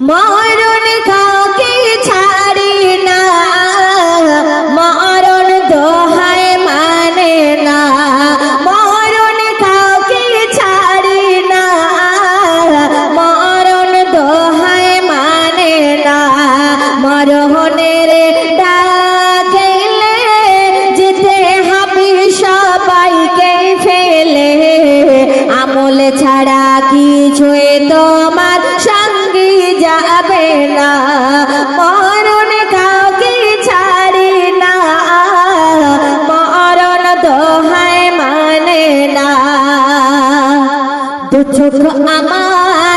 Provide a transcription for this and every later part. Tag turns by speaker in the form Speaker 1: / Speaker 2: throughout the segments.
Speaker 1: মরণ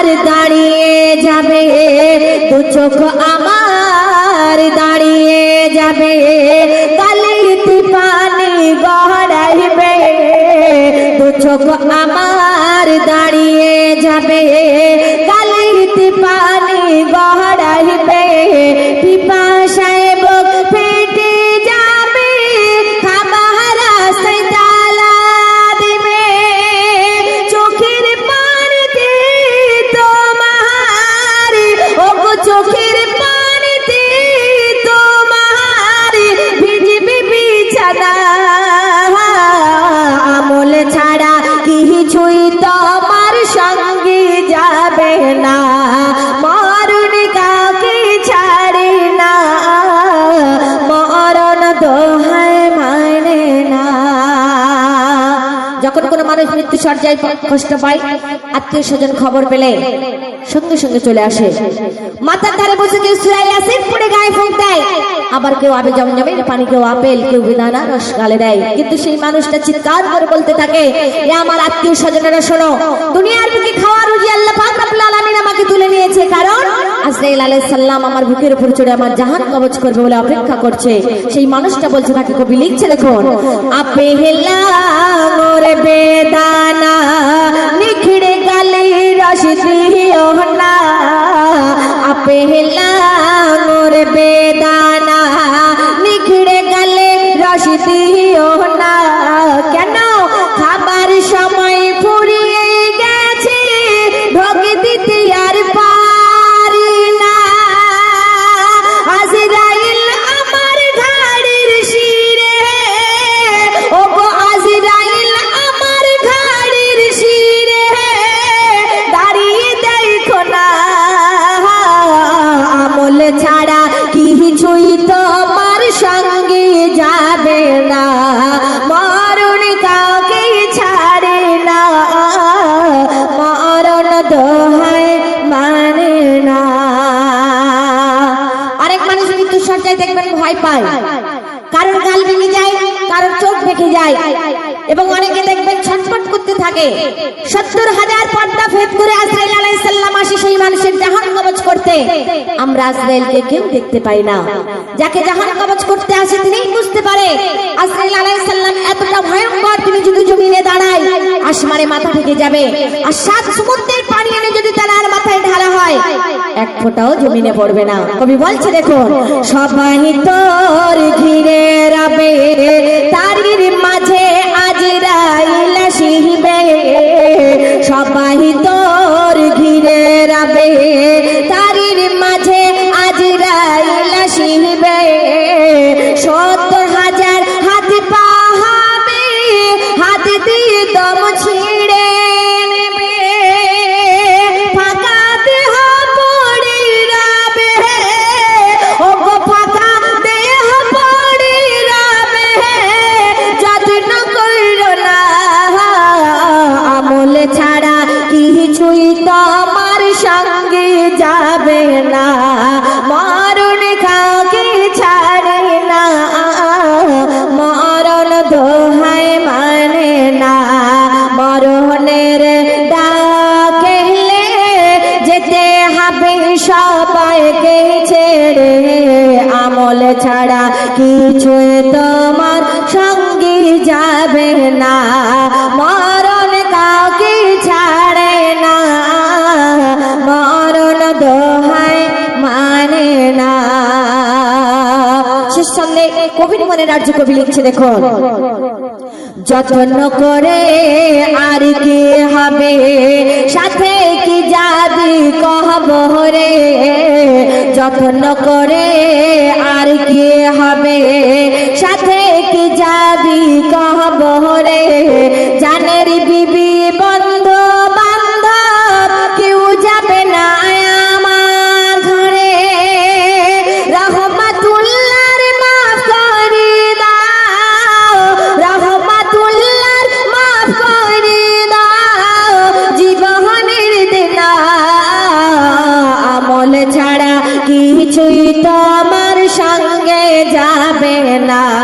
Speaker 1: আমার দাঁড়িয়ে যাবে, দু চোখ আমার দাঁড়িয়ে যাবে। কালিতে পানি গড়াইবে, দু চোখ আমার দাঁড়িয়ে যাবে। কালিতে পানি গড়াইবে পিপাসায় তোমার সঙ্গে যাবে না। মরণ কাউকে ছাড়ে না। মরণ দোহায় মানে না। যখন কোনো মানুষ মৃত্যু সজ্জায় কষ্ট পায়, আত্মীয় স্বজন খবর পেলে সঙ্গে সঙ্গে চলে আসে। মাথার ধারে বসে কেউ সুরাই আসে, পড়ে গায়ে আবার কেউ আবে জমজমের পানি, কেউ আপেল, কেউ বেদানা রস গালে দেয়। কিন্তু সেই মানুষটা চিৎকার করে বলতে থাকে, এ আমার আত্মীয় স্বজনেরা শোনো, দুনিয়ার বুকে খাওয়া রুজি আল্লাহ পাক রব্বুল আলামিন আমাকে তুলে নিয়েছে। কারণ আজরাইল আলাইহিস সালাম আমার বুকের উপর চড়ে আমার জাহান কবজ করবে বলে অপেক্ষা করছে। সেই মানুষটা বলছে তাকে কবি লিখছে দেখুন আপে হেলা দিও দেখবেন ভয় পায়। গাল ভেঙে যায় চোখ ভেঙে যায়। এবং অনেকে দেখবেন ছটফট করতে থাকে। সত্তর হাজার পর্দা ভেদ করে আজরাইল আলাইসাল্লাম আসে সেই মানুষের জাহান কবজ করতে আমরা আজরাইলকে কেউ দেখতে পাই না। যাকে জাহান কবজ করতে আসে বুঝতে পারে আজরাইল আলাইসাল্লাম এতটা ভয়ঙ্কর তিনি যদি জমিনে দাঁড়ায় আসমানে মাথা থেকে যাবে। আর সাত সমুদ্রের পানি এনে যদি তার মাথায় ঢালা হয়, এক ফোঁটাও জমিনে পড়বে না। কবি বলছে, দেখুন, সবাই তোর ঘিরে রবে। যেতে হবে সবাইকে ছেড়ে আমল ছাড়া কিছু তোমার সঙ্গী যাবে না। কবির মনে রাজ্য কবি লিখছে, দেখুন। যত্ন করে আর কি হবে? সাথে কি যাবি কহবরে যত্ন করে আর কি হবে? সাথে কি যাবি কহবরে জানের বিবি না